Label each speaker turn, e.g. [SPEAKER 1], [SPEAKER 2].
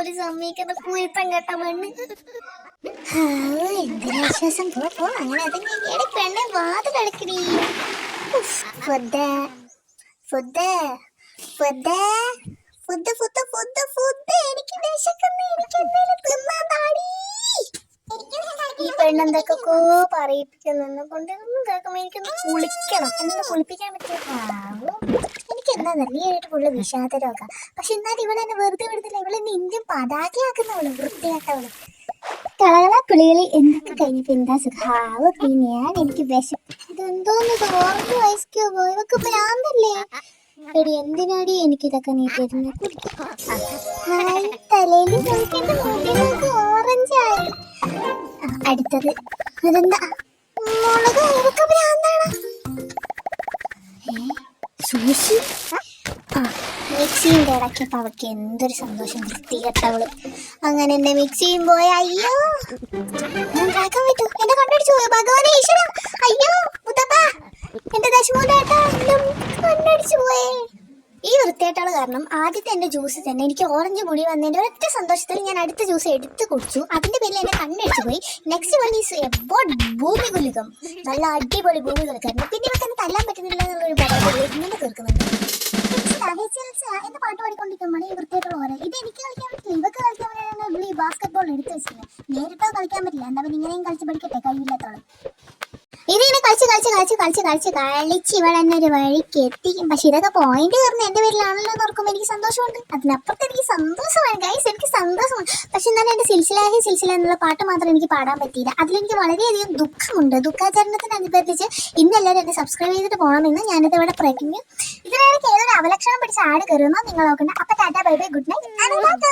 [SPEAKER 1] വിളിക്കുന്ന കുരുത്തം കേട്ട മണ്ണ് എന്തൊരാശ്വാസം. പോ പോ അങ്ങനെ അതങ്ങ് എടി പെണ്ണെ ഫുഡ് ഫുഡ് എനിക്ക് എനിക്ക് കുളിക്കണം. കുളിപ്പിക്കാൻ എനിക്ക് എന്താ നല്ല വിഷാദ രോഗ പക്ഷെ എന്നാലും ഇവളെന്നെ വെറുതെ വിടുന്നില്ല ഇവളെ എന്നെ ഇന്ത്യൻ പതാകയാക്കുന്നവൾ വൃത്തിയാട്ടവൾ കളകള കുളികളി എന്തൊക്കെ കഴിഞ്ഞപ്പോ എന്താ സുഖാവ്? പിന്നെയാണ് എനിക്ക് വിശം ഇതെന്തോന്ന് ഇത് ഓറഞ്ച് വയസ്ക്കോ ഇവക്ക് ഭ്രാന്തല്ലേ എടി എന്തിനാടി എനിക്കിതൊക്കെ നീ തരുന്നത് തലയിൽ അടുത്തത്. അതെന്താ? മുളക് ഭ്രാന്താണ് ആ മിക്സിയും ഇടയ്ക്കപ്പോ അവൾക്ക് എന്തൊരു സന്തോഷം വൃത്തികെട്ടവൾ അങ്ങനെ എന്നെ മിക്സിയും പോയ. അയ്യോ ഞാൻ പറ്റൂ. എന്നെ കണ്ടടിച്ചു പോയി. ഭഗവാനെ ഈശ്വര. അയ്യോ മുത്തപ്പ. എന്റെ ദശമൂലേട്ടാ കണ്ടടിച്ചു പോയേ. ഈ വൃത്തിയായിട്ടാണ് കാരണം ആദ്യത്തെ എന്റെ ജ്യൂസ് തന്നെ എനിക്ക് ഓറഞ്ച് മുടി വന്നതിന്റെ ഒരൊറ്റ സന്തോഷത്തിൽ ഞാൻ അടുത്ത ജ്യൂസ് എടുത്തു കുടിച്ചു. അതിന്റെ പേരിൽ എന്നെ കണ്ണടിച്ചു പോയി. നെക്സ്റ്റ് വൺ ഈസ് എബോട്ട് ഭൂമി കുലുകം നല്ല അടിപൊളി ഭൂമി കുലുക്കായിരുന്നു പിന്നെ ഇവർക്ക് തല്ലാൻ പറ്റുന്നില്ല എന്നുള്ളൊരു പരാതി ഇങ്ങനെ തീർക്കുന്നുണ്ട്. എന്റെ പാട്ട് പാടിക്കൊണ്ടിരിക്കുമ്പോൾ ഈ വൃത്തിയായിട്ടുള്ള ഓരോ ഇത് എനിക്ക് കളിക്കാൻ പറ്റില്ല. ഇവക്ക് കളിക്കാൻ പറ്റാണ് ഇവിടെ ബാസ്കറ്റ് എടുത്ത് വെച്ചിട്ടുണ്ട് നേരിട്ടോ കളിക്കാൻ പറ്റില്ല. എന്താ പിന്നെ ഇങ്ങനെയും കളിച്ച് പഠിക്കട്ടെ? കഴിയില്ലാത്തോളം. ഇതിനെ കളിച്ച് കളിച്ച് കളിച്ച് കളിച്ച് കളിച്ച് കളിച്ച് ഇവിടെ തന്നെ ഒരു വഴിക്ക് എത്തിക്കും പക്ഷെ ഇതൊക്കെ പോയിന്റ് കയറുന്ന എന്റെ പേരിലാണല്ലോ എന്ന് എനിക്ക് സന്തോഷമുണ്ട്. അതിനപ്പുറത്ത് എനിക്ക് സന്തോഷമാണ്. ഗൈസ് എനിക്ക് സന്തോഷമാണ് പക്ഷെ എന്നാലും എന്റെ സിൽസിലാഹി സിൽസില എന്നുള്ള പാട്ട് മാത്രം എനിക്ക് പാടാൻ പറ്റിയില്ല. അതിലെനിക്ക് വളരെയധികം ദുഃഖമുണ്ട്. ദുഃഖാചരണത്തിനനുബന്ധിച്ച് ഇന്ന് എല്ലാവരും എന്നെ സബ്സ്ക്രൈബ് ചെയ്തിട്ട് പോകണമെന്ന് ഞാനിത് ഇവിടെ പ്രകടിഞ്ഞു അവലക്ഷണം പിടിച്ച ആട് കയറുന്നോ നിങ്ങൾ നോക്കണ്ട. അപ്പൊ tata bye bye good night.